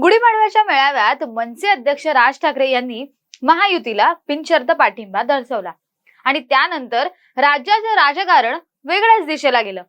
गुढीपाडव्याच्या मेळाव्यात मनसे अध्यक्ष राज ठाकरे यांनी महायुतीला बिनशर्त पाठिंबा दर्शवला. आणि त्यानंतर राज्याचं राजकारण वेगळ्याच दिशेला गेलं.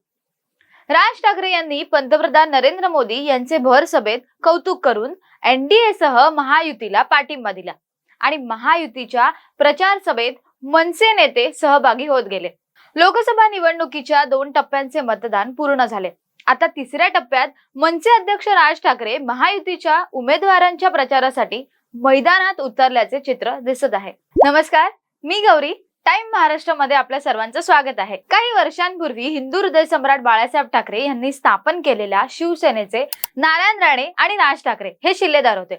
राज ठाकरे यांनी पंतप्रधान नरेंद्र मोदी यांचे भर सभेत कौतुक करून एनडीए सह महायुतीला पाठिंबा दिला. आणि महायुतीच्या प्रचार सभेत मनसे नेते सहभागी होत गेले. लोकसभा निवडणुकीच्या दोन टप्प्यांचे मतदान पूर्ण झाले. आता तिसऱ्या टप्प्यात मनसे अध्यक्ष राज ठाकरे महायुतीच्या उमेदवारांच्या प्रचारासाठी मैदानात उतरल्याचे चित्र दिसत आहे. नमस्कार मी गौरी. टाइम महाराष्ट्रामध्ये आपल्या सर्वांचं स्वागत आहे. काही वर्षांपूर्वी हिंदू हृदय सम्राट बाळासाहेब ठाकरे यांनी स्थापन केलेल्या शिवसेनेचे नारायण राणे आणि राज ठाकरे हे शिल्लेदार होते.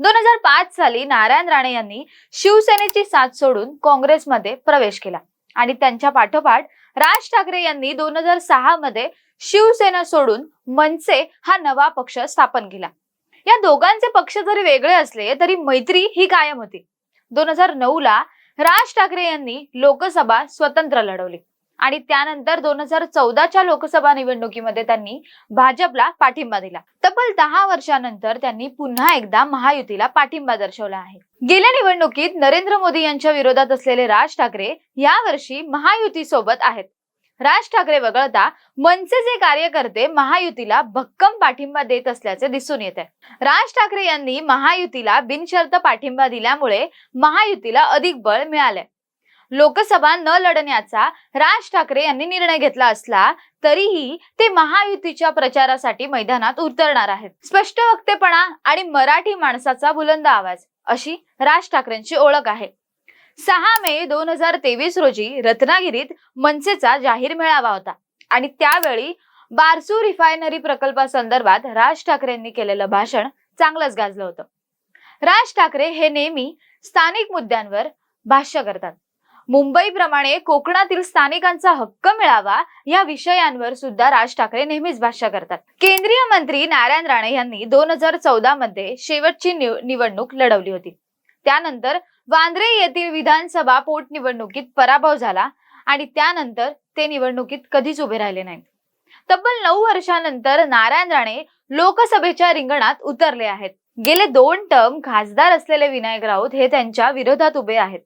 दोन हजार पाच साली नारायण राणे यांनी शिवसेनेची साथ सोडून काँग्रेसमध्ये प्रवेश केला. आणि त्यांच्या पाठोपाठ राज ठाकरे यांनी दोन हजार सहा मध्ये शिवसेना सोडून मनसे हा नवा पक्ष स्थापन केला. या दोघांचे पक्ष जरी वेगळे असले तरी मैत्री ही कायम होती. दोन हजार नऊ ला राज ठाकरे यांनी लोकसभा स्वतंत्र लढवली. आणि त्यानंतर दोन हजार चौदाच्या लोकसभा निवडणुकीमध्ये त्यांनी भाजपला पाठिंबा दिला. तब्बल दहा वर्षानंतर त्यांनी पुन्हा एकदा महायुतीला पाठिंबा दर्शवला आहे. गेल्या निवडणुकीत नरेंद्र मोदी यांच्या विरोधात असलेले राज ठाकरे यावर्षी महायुती सोबत आहेत. राज ठाकरे वगळता मनसेचे कार्यकर्ते महायुतीला भक्कम पाठिंबा देत असल्याचे दिसून येत आहे. राज ठाकरे यांनी महायुतीला बिनशर्त पाठिंबा दिल्यामुळे महायुतीला अधिक बळ मिळालंय. लोकसभा न लढण्याचा राज ठाकरे यांनी निर्णय घेतला असला तरीही ते महायुतीच्या प्रचारासाठी मैदानात उतरणार आहेत. स्पष्ट वक्तेपणा आणि मराठी माणसाचा बुलंद आवाज अशी राज ठाकरेंची ओळख आहे. सहा मे दोन हजार तेवीस रोजी रत्नागिरीत मनसेचा जाहीर मेळावा होता आणि त्यावेळी बारसू रिफायनरी प्रकल्पासंदर्भात राज ठाकरेंनी केलेलं भाषण चांगलंच गाजलं होतं. राज ठाकरे हे नेहमी स्थानिक मुद्द्यांवर भाष्य करतात. मुंबईप्रमाणे कोकणातील स्थानिकांचा हक्क मिळावा या विषयांवर सुद्धा राज ठाकरे नेहमीच भाष्य करतात. केंद्रीय मंत्री नारायण राणे यांनी दोन हजार चौदा मध्ये शेवटची निवडणूक लढवली होती. त्यानंतर वांद्रे येथील विधानसभा पोटनिवडणुकीत पराभव झाला आणि त्यानंतर ते निवडणुकीत कधीच उभे राहिले नाहीत. तब्बल नऊ वर्षानंतर नारायण राणे लोकसभेच्या रिंगणात उतरले आहेत. गेले दोन टर्म खासदार असलेले विनायक राऊत हे त्यांच्या विरोधात उभे आहेत.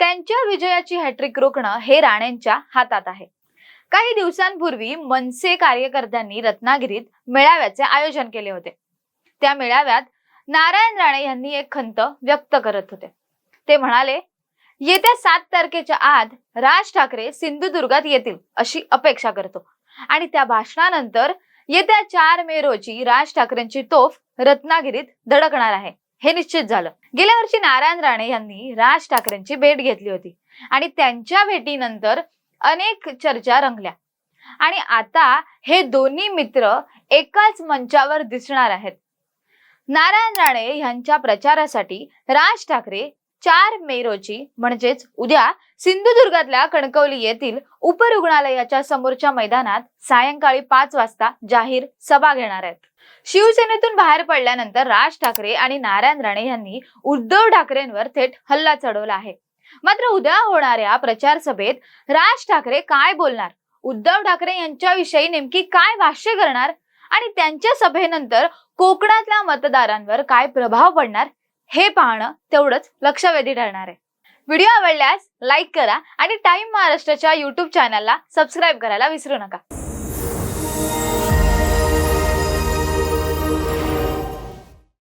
त्यांच्या विजयाची हॅट्रिक रोखणं हे राणेंच्या हातात आहे. काही दिवसांपूर्वी मनसे कार्यकर्त्यांनी रत्नागिरीत मेळाव्याचे आयोजन केले होते. त्या मेळाव्यात नारायण राणे यांनी एक खंत व्यक्त करत होते. ते म्हणाले येत्या सात तारखेच्या आत राज ठाकरे सिंधुदुर्गात येतील अशी अपेक्षा करतो. आणि त्या भाषणानंतर येत्या चार मे रोजी राज ठाकरेंची तोफ रत्नागिरीत धडकणार आहे. हे निश्चित झालं. गेल्या वर्षी नारायण राणे यांनी राज ठाकरेंची भेट घेतली होती आणि त्यांच्या भेटीनंतर अनेक चर्चा रंगल्या. आणि आता हे दोन्ही मित्र एकाच मंचावर दिसणार आहेत. नारायण राणे यांच्या प्रचारासाठी राज ठाकरे चार मे रोजी म्हणजेच उद्या सिंधुदुर्गातल्या कणकवली येथील उपरुग्णालयाच्या समोरच्या मैदानात सायंकाळी पाच वाजता जाहीर सभा घेणार आहेत. शिवसेनेतून बाहेर पडल्यानंतर राज ठाकरे आणि नारायण राणे यांनी उद्धव ठाकरेंवर थेट हल्ला चढवला आहे. मात्र उद्या होणाऱ्या प्रचार सभेत राज ठाकरे काय बोलणार? उद्धव ठाकरे यांच्याविषयी नेमकी काय भाष्य करणार? आणि त्यांच्या सभेनंतर कोकणातल्या मतदारांवर काय प्रभाव पडणार? हे पाहणं तेवढंच लक्षवेधी ठरणार आहे. व्हिडिओ आवडल्यास लाईक करा आणि टाइम महाराष्ट्राच्या युट्यूब चॅनलला सबस्क्राईब करायला विसरू नका.